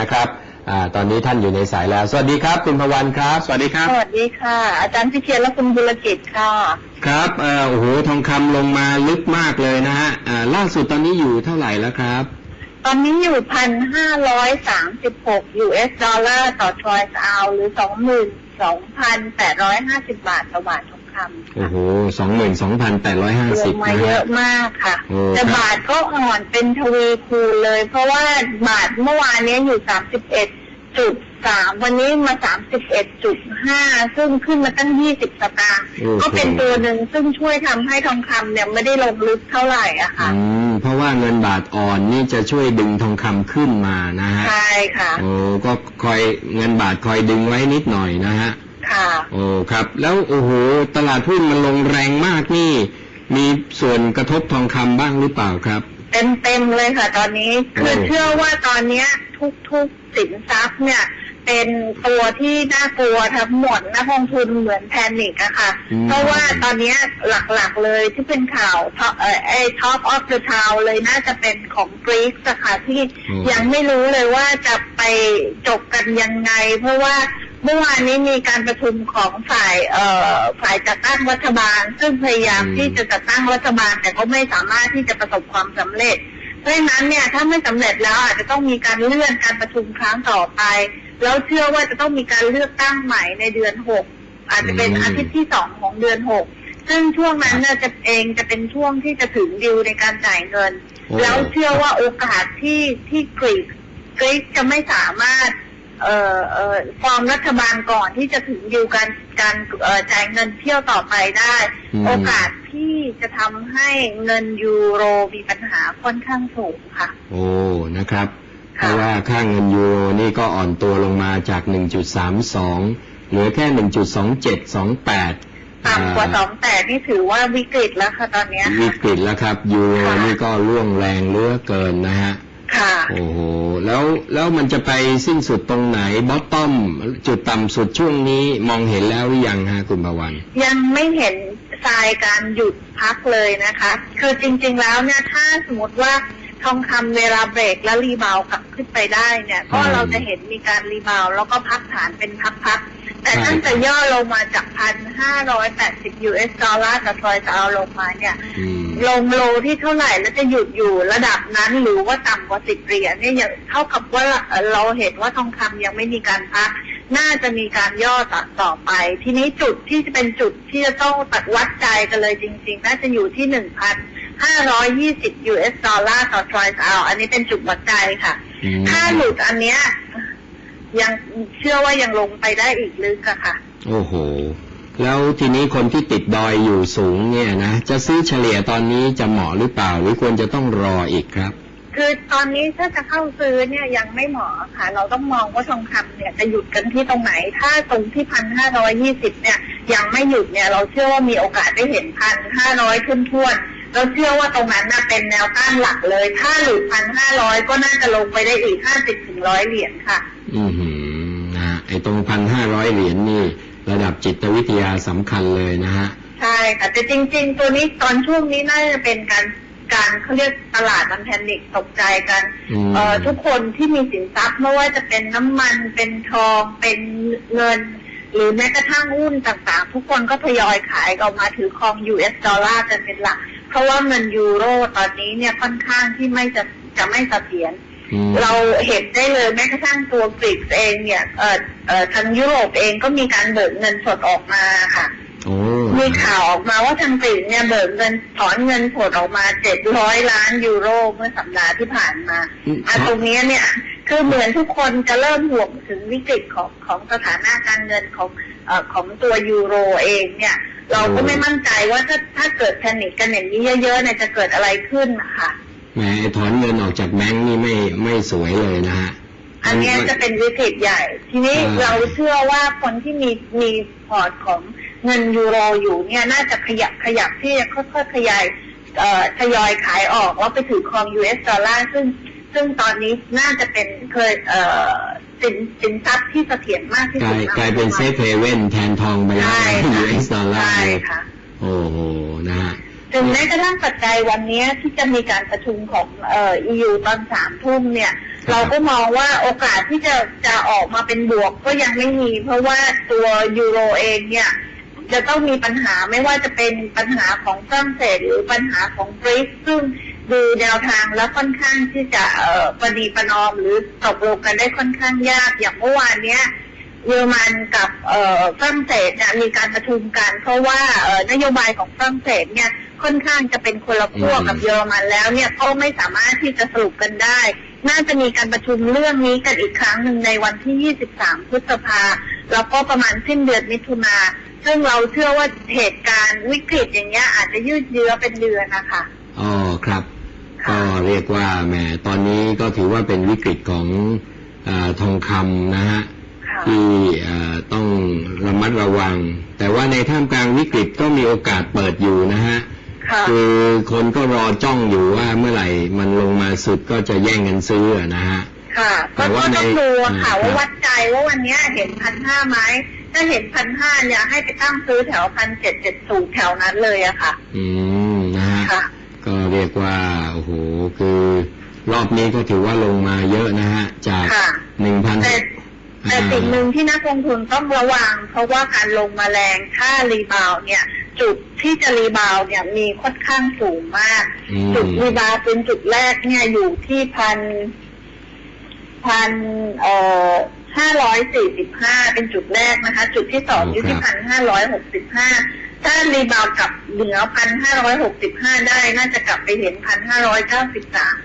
นะครับอาตอนนี้ท่านอยู่ในสายแล้ว สวัสดีครับ คุณพวันครับ สวัสดีครับ สวัสดีค่ะ อาจารย์พิเชียรและคุณบุรกิจค่ะ ครับเอ่อโอ้โหทองคำลงมาลึกมากเลยนะฮะอ่าล่าสุดตอนนี้อยู่เท่าไหร่แล้วครับ ตอนนี้อยู่พันห้าร้อยสามสิบหก US ดอลลาร์ต่อทรอยส์เอาหรือสองหมื่นสองพันแปดร้อยห้าสิบบาทต่อบาททอง คำโอ้โหสองหมื่นสองพันแปดร้อยห้าลสิบงมานะเยฮะอะมากค่ะโอ้แต่ครับบาทก็อ่อนเป็นทวีคูณเลย เพราะว่าบาทเมื่อวานนี้อยู่สามสิบเอ็ดจุดสามวันนี้มาสามสิบเอ็ดจุดห้าซึ่งขึ้นมาตั้งยี่สิบสตางค์โอ้โหก็เป็นตัวหนึ่งซึ่งช่วยทำให้ทองคำเนี่ยไม่ได้ลงลึกเท่าไหร่อะค่ะอืมเพราะว่าเงินบาทอ่อนนี่จะช่วยดึงทองคำขึ้นมานะฮะใช่ค่ะโอ้ก็คอยเงินบาทคอยดึงไว้นิดหน่อยนะฮะ ค่ะโอ้ครับ แล้วโอ้โหตลาดหุ้นมันลงแรงมากนี่ มีส่วนกระทบทองคำบ้างหรือเปล่าครับ เต็มเต็มๆเลยค่ะ ตอนนี้คือโอ้เชื่อว่าตอนเนี้ยทุกทุกๆสินทรัพย์เนี่ย เป็นตัวที่น่ากลัวทั้งหมดนักลงทุนเหมือนแพนิกอะค่ะ เพราะว่าตอนเนี้ยหลักๆเลยที่เป็นข่าวท็อปเอ่อไอ้ท็อปออฟเดอะทาวเลยน่าจะเป็นของกรีซอะค่ะที่อืมยังไม่รู้เลยว่าจะไปจบกันยังไง เพราะว่า เมื่อวานนี้มีการประชุมของฝ่ายเอ่อฝ่ายจัดตั้งรัฐบาล ซึ่งพยายามที่จะจัดตั้งรัฐบาล แต่ก็ไม่สามารถที่จะประสบความสำเร็จ เพราะฉะนั้นเนี่ยถ้าไม่สำเร็จแล้วอาจจะต้องมีการเลื่อนการประชุมครั้งต่อไป แล้วเชื่อว่าจะต้องมีการเลือกตั้งใหม่ในเดือนหกอาจจะเป็นอืมอาทิตย์ที่สองของเดือนหกซึ่งช่วงนั้นน่ะจะเองจะเป็นช่วงที่จะถึงดิวในการจ่ายเงินโอ้แล้วเชื่อว่าโอกาสที่ที่กรีกกรีกจะไม่สามารถ เอ่อเอ่อฟอร์มรัฐบาลก่อนที่จะถึงดิวการการเอ่อจ่ายเงินเที่ยวต่อไปได้ อืม โอกาสที่จะทำให้เงินยูโรมีปัญหาค่อนข้างสูงค่ะ โอ้นะครับ เพค่ะราะว่าค่าเงินยูโรนี่ก็อ่อนตัวลงมาจาก 1.32 เหลือแค่ 1.2728ต่ำกว่าสองแต่นี่ถือว่าวิกฤตแล้วค่ะตอนเนี้ยวิค่ะ กฤตแล้วครับยูโรค่ะ นี่ก็ร่วงแรงเหลือเกินนะฮะ ค่ะโอ้โหแล้วแล้วมันจะไปสิ้นสุดตรงไหนบอตตอม จุดต่ำสุดช่วงนี้มองเห็นแล้วหรือยังฮะคุณบาวันยังไม่เห็นทรายการหยุดพักเลยนะคะ คือจริง ๆ แล้วเนี่ยถ้าสมมติว่าทองคำเวลาเบรกแล้วรีบาวด์กลับขึ้นไปได้เนี่ย ก็อืมเราจะเห็นมีการรีบาวด์แล้วก็พักฐานเป็นพักๆแต่ใช่ตั้งแต่ย่อลงมาจากพันห้าร้อยแปดสิบ US ดอลลาร์กับทรอยจะเอาลงมาเนี่ยอืม ลงโลที่เท่าไหร่แล้วจะหยุดอยู่ระดับนั้นหรือว่าต่ำกว่าสิบเหรียญเนี่ยอย่างเท่ากับว่าเอ่อเราเห็นว่าทองคำยังไม่มีการพักน่าจะมีการย่อต่อต่อไป ทีนี้จุดที่จะเป็นจุดที่จะต้องตัดวัดใจกันเลยจริง ๆ น่าจะอยู่ที่หนึ่งพันห้าร้อยยี่สิบ US ดอลลาร์ต่อทรอยส์เอาอันนี้เป็นจุดวัดใจค่ะอืมถ้าหลุดอันเนี้ยยังเชื่อว่ายังลงไปได้อีกลึกอะค่ะ โอ้โห แล้วทีนี้คนที่ติดดอยอยู่สูงเนี่ยนะจะซื้อเฉลี่ยตอนนี้จะเหมาะหรือเปล่า หรือควรจะต้องรออีกครับ คือตอนนี้ถ้าจะเข้าซื้อเนี่ยยังไม่เหมาะค่ะ เราต้องมองว่าทองคำเนี่ยจะหยุดกันที่ตรงไหน ถ้าตรงที่พันห้าร้อยยี่สิบเนี่ยยังไม่หยุดเนี่ยเราเชื่อว่ามีโอกาสได้เห็นพันห้าร้อยขึ้นทวนเราเชื่อว่าตรงนั้นน่ะเป็นแนวต้านหลักเลย ถ้าหลุดพันห้าร้อยก็น่าจะลงไปได้อีกห้าสิบถึงร้อยเหรียญค่ะ อือหือนะฮะไอ้ตรงพันห้าร้อยเหรียญนี่ ระดับจิตวิทยาสำคัญเลยนะฮะ ใช่ค่ะแต่จริง ๆ ตัวนี้ตอนช่วงนี้น่าจะเป็นการการเขาเรียกตลาดมันแพนิคตกใจกันอืมเอ่อทุกคนที่มีสินทรัพย์ไม่ว่าจะเป็นน้ำมันเป็นทองเป็นเงิน หรือแม้กระทั่งหุ้นต่างๆ ทุกคนก็ทยอยขายออกมาถือครอง US ดอลลาร์กันเป็นหลัก เพราะว่าเงินยูโรตอนนี้เนี่ยค่อนข้างที่ไม่จะจะไม่เสถียรอืม เราเห็นได้เลยแม้กระทั่งตัวกรีกเองเนี่ยเอ่อเอ่อทางยุโรปเองก็มีการเบิกเงินสดออกมาค่ะโอ้มีข่าวออกมาว่าทางกรีกเนี่ยเบิกเงินถอนเงินสดออกมาเจ็ดร้อยล้านยูโรเมื่อสัปดาห์ที่ผ่านมาอืมอะตรงเนี้ยเนี่ยคือเหมือนทุกคนจะเริ่มห่วงถึงวิกฤตของของสถานะการเงินของเอ่อของตัวยูโรเองเนี่ยเราก็ไม่มั่นใจว่าถ้าถ้าเกิดแพนิคกันอย่างนี้เยอะๆเนี่ยจะเกิดอะไรขึ้นนะคะ แหมไอ้ถอนเงินออกจากแบงก์นี่ไม่ไม่สวยเลยนะฮะอันเนี้ยจะเป็นวิกฤตใหญ่ ทีนี้อ่าเราเชื่อว่าคนที่มีมีพอร์ตของเงินยูโรอยู่เนี่ยน่าจะขยับขยับที่จะค่อยๆขยายเอ่อทยอยขายออกแล้วไปถือครอง US ดอลลาร์ซึ่งซึ่งตอนนี้น่าจะเป็นเคยเอ่อสินสินทรัพย์ที่เสถียรมากที่กสุลาดยกลายเป็นเซฟเฮเว่นแทนทองไปแล้วใช่นะค่ะ US ดอลลาร์ใช่เนี่ยค่ะโอ้โหนะฮะ ถึงแม้กระทั่งปัจจัยวันนี้ที่จะมีการประชุมของเอ่อ EU ตอนสามทุ่มเนี่ย เราก็มองว่าโอกาสที่จะจะออกมาเป็นบวกก็ยังไม่มี เพราะว่าตัวยูโรเองเนี่ย จะต้องมีปัญหาไม่ว่าจะเป็นปัญหาของฝรั่งเศสหรือปัญหาของกรีซซึ่งดูแนวทางแล้วค่อนข้างที่จะเอ่อประนีประนอมหรือตกลงกันได้ค่อนข้างยากอย่างเมื่อวานเนี้ยเยอรมันกับเอ่อฝรั่งเศสเนี่ยมีการประชุมกัน เพราะว่าเอ่อนโยบายของฝรั่งเศสเนี่ย ค่อนข้างจะเป็นคนละขั้วอืมกับเยอรมันแล้วเนี่ยเขาไม่สามารถที่จะสรุปกันได้ น่าจะมีการประชุมเรื่องนี้กันอีกครั้งหนึ่งในวันที่ 23 พฤษภาแล้วก็ประมาณสิ้นเดือนมิถุนาซึ่งเราเชื่อว่าเหตุการณ์วิกฤตอย่างเงี้ยอาจจะยืดเยื้อเป็นเดือนนะคะอ๋อครับค่ะก็เรียกว่าแหมตอนนี้ก็ถือว่าเป็นวิกฤตของอาทองคำนะฮะค่ะที่อ่าต้องระมัดระวัง แต่ว่าในท่ามกลางวิกฤตก็มีโอกาสเปิดอยู่นะฮะ ค่ะคือคนก็รอจ้องอยู่ว่าเมื่อไหร่มันลงมาสุดก็จะแย่งกันซื้ออะนะฮะค่ะแต่ก็ว่าต้องในดูอะค่ะอ่าว่าวัดใจว่าวันเนี้ยเห็นพันห้าไหมถ้าเห็นพันห้าเนี่ยให้ไปตั้งซื้อแถวพันเจ็ดเจ็ดสูแถวนั้นเลยอะค่ะ อืมนะฮะค่ะก็เรียกว่าโอ้โหคือรอบนี้ก็ถือว่าลงมาเยอะนะฮะ จากค่ะหนึ่งพันแต่แต่สิ่งหนึ่งที่นักลงทุนต้องระวัง เพราะว่าการลงมาแรงถ้ารีบาวด์เนี่ย จุดที่จะรีบาวด์เนี่ยมีค่อนข้างสูงมากจุดรีบาวด์เป็นจุดแรกเนี่ยอยู่ที่พันพันเอ่อห้าร้อยสี่สิบห้าเป็นจุดแรกนะคะ จุดที่สองอยู่ที่พันห้าร้อยหกสิบห้าถ้ารีบาวด์กลับเหนือพันห้าร้อยหกสิบห้าได้น่าจะกลับไปเห็นพันห้าร้อยเก้าสิบสาม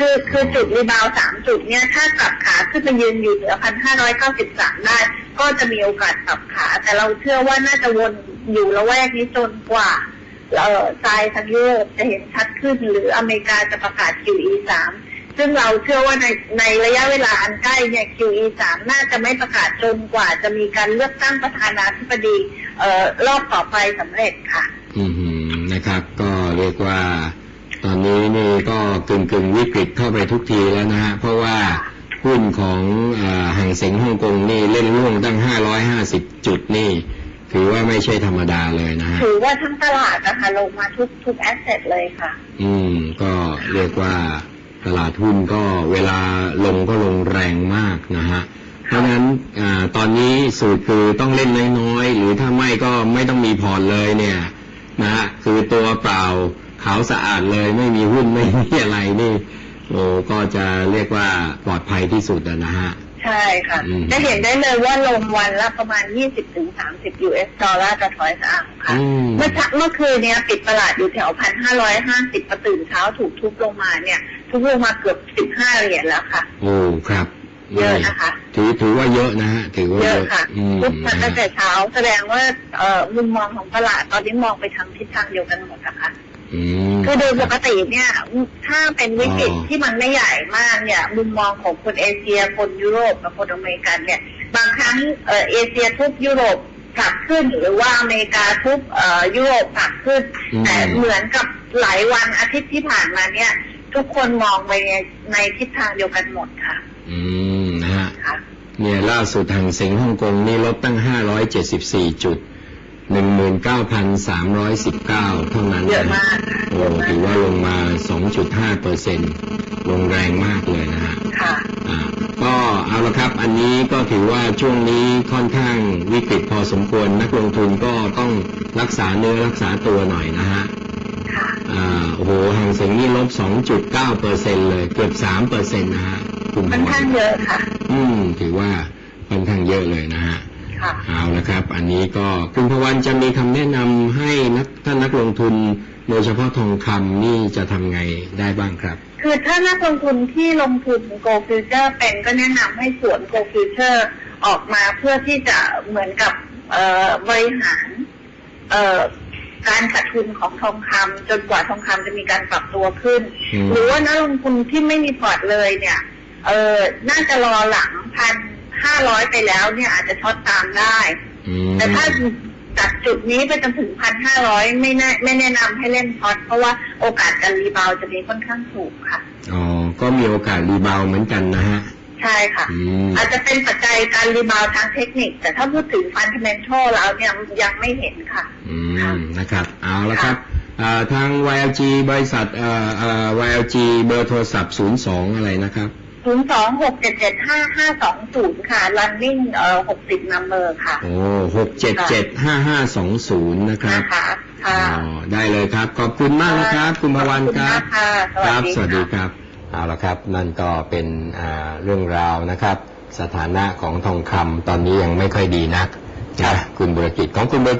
คือคือจุดรีบาวสามจุดเนี่ยถ้ากลับขาขึ้นมายืนอยู่เหนือพันห้าร้อยเก้าสิบสามได้ ก็จะมีโอกาสกลับขา แต่เราเชื่อว่าน่าจะวนอยู่ละแวกนี้จนกว่าเอ่อทรายทางยุโรปจะเห็นชัดขึ้น หรืออเมริกาจะประกาศ QE 3ซึ่งเราเชื่อว่าในในระยะเวลาอันใกล้เนี่ย QE 3น่าจะไม่ประกาศจนกว่าจะมีการเลือกตั้งประธานาธิบดีเอ่อรอบต่อไปสำเร็จค่ะ อืมนะครับ ก็เรียกว่า ตอนนี้นี่ก็กึ่งกึ่งๆวิกฤตเข้าไปทุกทีแล้วนะฮะเพราะว่าหุ้นของอาห่างเสงฮ่องกงนี่เล่นร่วงตั้ง 550 จุดนี่ ถือว่าไม่ใช่ธรรมดาเลยนะฮะถือว่าทั้งตลาดนะคะลงมาทุกทุกแอสเซทเลยค่ะ อืม ก็เรียกว่าตลาดหุ้นก็เวลาลงก็ลงแรงมากนะฮะเพราะฉะนั้นอาตอนนี้สูตรคือต้องเล่นน้อยๆหรือถ้าไม่ก็ไม่ต้องมีพอร์ตเลยเนี่ย นะฮะคือตัวเปล่า ขาวสะอาดเลยไม่มีหุ้นไม่มีอะไรนี่ โอ้ก็จะเรียกว่าปลอดภัยที่สุดอะนะฮะใช่ค่ะอืมจะเห็นได้เลยว่าลงวันละประมาณ 20ถึง30 US ดอลลาร์กระถอยสะอาดค่ะอืมเมื่อเช้าเมื่อคืนเนี้ยปิดตลาดอยู่แถวพันห้าร้อยห้าสิบประตื่นเช้าถูกทุบลงมาเนี่ย ทุบลงมาเกือบสิบห้าเหรียญแล้วค่ะ โอ้ ครับ เยอะนะคะ ถือถือว่าเยอะนะฮะ ถือว่าเยเยอะอะค่ะอืมทุบมานะตั้ฮะงแต่เช้าแสดงว่าเอ่อมุมมองของตลาดตอนนี้มองไปทางทิศทางเดียวกันหมดนะคะอืม คือโดยปกติเนี่ย ถ้าเป็นวิกฤตอ๋อที่มันไม่ใหญ่มากเนี่ยมุมมองของคนเอเชียคนยุโรปกับคนอเมริกันเนี่ย บางครั้งเอ่อเอเชียทุบยุโรปกลับขึ้นหรือว่าอเมริกาทุบเอ่อยุโรปกลับขึ้นอืมแต่เหมือนกับหลายวันอาทิตย์ที่ผ่านมาเนี่ย ทุกคนมองไปในในทิศทางเดียวกันหมดค่ะ อืมนะฮะค่ะเนี่ยล่าสุดทางเซ็งฮ่องกงนี่ลดตั้ง 574 จุด 19,319เท่านั้นเยอะมากค่ะโอ้ถือว่าลงมา2.5เปอร์เซ็นต์ลงแรงมากเลยนะฮะค่ะอ่าก็เอาละครับ อันนี้ก็ถือว่าช่วงนี้ค่อนข้างวิกฤตพอสมควร นักลงทุนก็ต้องรักษาเนื้อรักษาตัวหน่อยนะฮะค่ะอ่าโอ้โหหางเซ็งนี่ลบ 2.9เปอร์เซ็นต์เลย เกือบ3เปอร์เซ็นต์นะฮะคุณค่อนข้างเยอะค่ะ อืม ถือว่าค่อนข้างเยอะเลยนะฮะ ค่ะเอาละครับ อันนี้ก็คุณพวันจะมีคำแนะนำให้นักท่านนักลงทุนโดยเฉพาะทองคำนี่จะทำไงได้บ้างครับ คือถ้านักลงทุนที่ลงทุน Go Future เป็นก็แนะนำให้สวน Go Future ออกมาเพื่อที่จะเหมือนกับเอ่อบริหารเอ่อการขาดทุนของทองคำจนกว่าทองคำจะมีการปรับตัวขึ้นอืมหรือว่านักลงทุนที่ไม่มีพอร์ตเลยเนี่ย เออน่าจะรอหลังพัน ห้าร้อยไปแล้วเนี่ยอาจจะช็อตตามได้ อืมแต่ถ้าจากจุดนี้ไปจนถึงพันห้าร้อยไม่แน่ไม่แนะนำให้เล่นช็อตเพราะว่าโอกาสการรีบาวด์จะมีค่อนข้างสูงค่ะ อ๋อ ก็มีโอกาสรีบาวด์เหมือนกันนะฮะ ใช่ค่ะ อืม อาจจะเป็นปัจจัยการรีบาวด์ทางเทคนิค แต่ถ้าพูดถึงฟันเ m เ n ทัลแล้วเนี่ยยังไม่เห็นค่ะ อืม นะครับ เอาละครับอ่าทาง YLG บริษัทเอ่อเอ่อ YLG เบอร์โทรศัพท์ 02 อะไรนะครับ ศูนย์สองหกเจ็ดเจ็ดห้าห้าสองศูนย์ค่ะ running เอ่อหกสิบนัมเบอร์ค่ะ โอ้หกเจ็ดเจ็ดห้าห้าสองศูนย์นะครับนะคะอ๋ค่ะ อได้เลยครับ ขอบคุณมากนะครับ คุณพวันครับ ขอณมากค่ะครับสสวัวัสสดีดีค่ะ ครับ เอาละครับ นั่นก็เป็นอ่าเรื่องราวนะครับ สถานะของทองคำตอนนี้ยังไม่ค่อยดีนักนะคุณบุรกิจของคุณบุรกิจ